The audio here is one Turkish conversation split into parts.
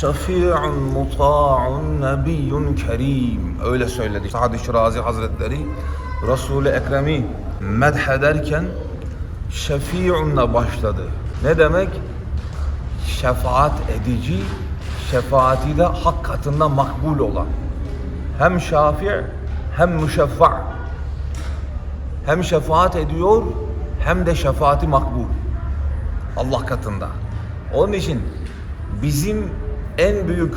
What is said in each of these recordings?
Şefi'un muta'un nebiyyun kerim. Öyle söyledi Sa'd-ı Şirazi Hazretleri. Resul-i Ekrem'i medhederken şefi'unla başladı. Ne demek? Şefaat edici, şefaati de hak katında makbul olan. Hem şafi' hem müşeffa' hem şefaat ediyor hem de şefaati makbul. Allah katında. Onun için bizim en büyük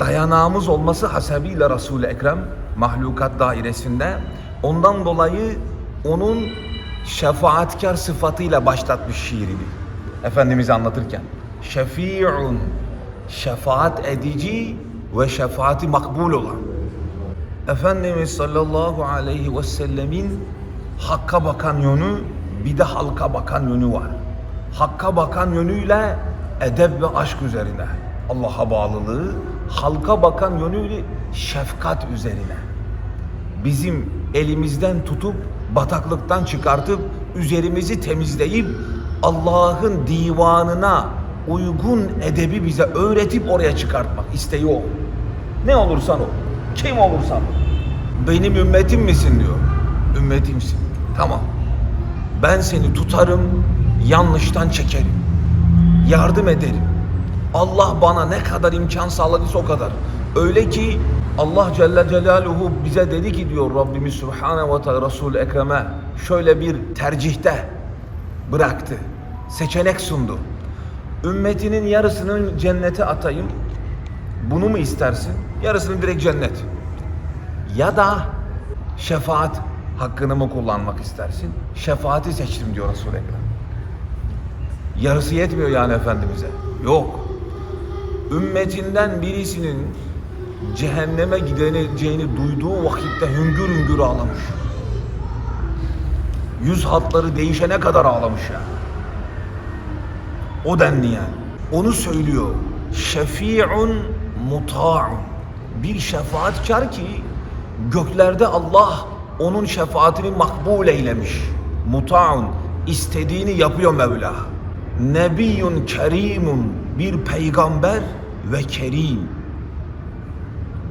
dayanağımız olması hasebiyle Resul-i Ekrem mahlukat dairesinde ondan dolayı onun şefaatkar sıfatıyla başlatmış şiirini. Efendimiz'i anlatırken. Şefi'un şefaat edici ve şefaati makbul olan. Efendimiz sallallahu aleyhi ve sellemin hakka bakan yönü bir de halka bakan yönü var. Hakka bakan yönüyle edep ve aşk üzerine Allah'a bağlılığı, halka bakan yönüyle şefkat üzerine. Bizim elimizden tutup bataklıktan çıkartıp üzerimizi temizleyip Allah'ın divanına uygun edebi bize öğretip oraya çıkartmak isteği o. Ne olursan ol, kim olursan ol. Benim ümmetim misin diyor. Ümmetimsin. Tamam. Ben seni tutarım, yanlıştan çekerim. Yardım ederim. Allah bana ne kadar imkan sağladıysa o kadar. Öyle ki Allah Celle Celaluhu bize dedi ki diyor Rabbimiz Subhanahu ve Teala Resul Ekrem'e şöyle bir tercihte bıraktı. Seçenek sundu. Ümmetinin yarısını cennete atayım. Bunu mu istersin? Yarısını direkt cennet. Ya da şefaat hakkını mı kullanmak istersin? Şefaati seçtim diyor Resul-i Ekrem. Yarısı yetmiyor yani Efendimiz'e. Yok. Ümmetinden birisinin cehenneme gideceğini duyduğu vakitte hüngür hüngür ağlamış. Yüz hatları değişene kadar ağlamış yani. O denli yani. Onu söylüyor. Şefi'un muta'un. Bir şefaatkar ki göklerde Allah onun şefaatini makbul eylemiş. Muta'un. istediğini yapıyor Mevla. Nebiyyun kerimun. Bir peygamber ve kerim.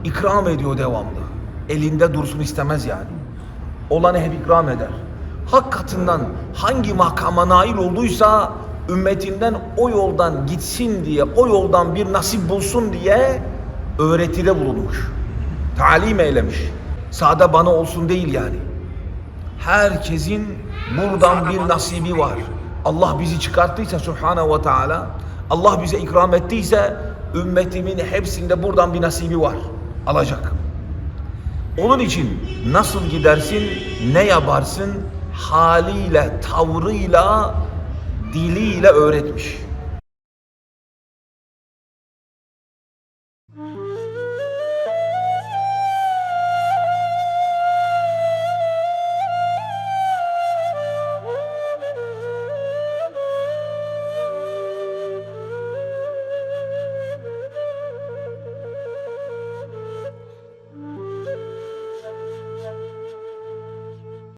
İkram ediyor devamlı. Elinde dursun istemez yani. Olanı hep ikram eder. Hak katından hangi makama nail olduysa ümmetinden o yoldan gitsin diye, o yoldan bir nasip bulsun diye öğretide bulunmuş. Talim eylemiş. Sade bana olsun değil yani. Herkesin buradan bir nasibi var. Allah bizi çıkarttıysa Subhanahu ve Teala, Allah bize ikram ettiyse ümmetimin hepsinde buradan bir nasibi var. Alacak. Onun için nasıl gidersin, ne yaparsın haliyle, tavrıyla, diliyle öğretmiş.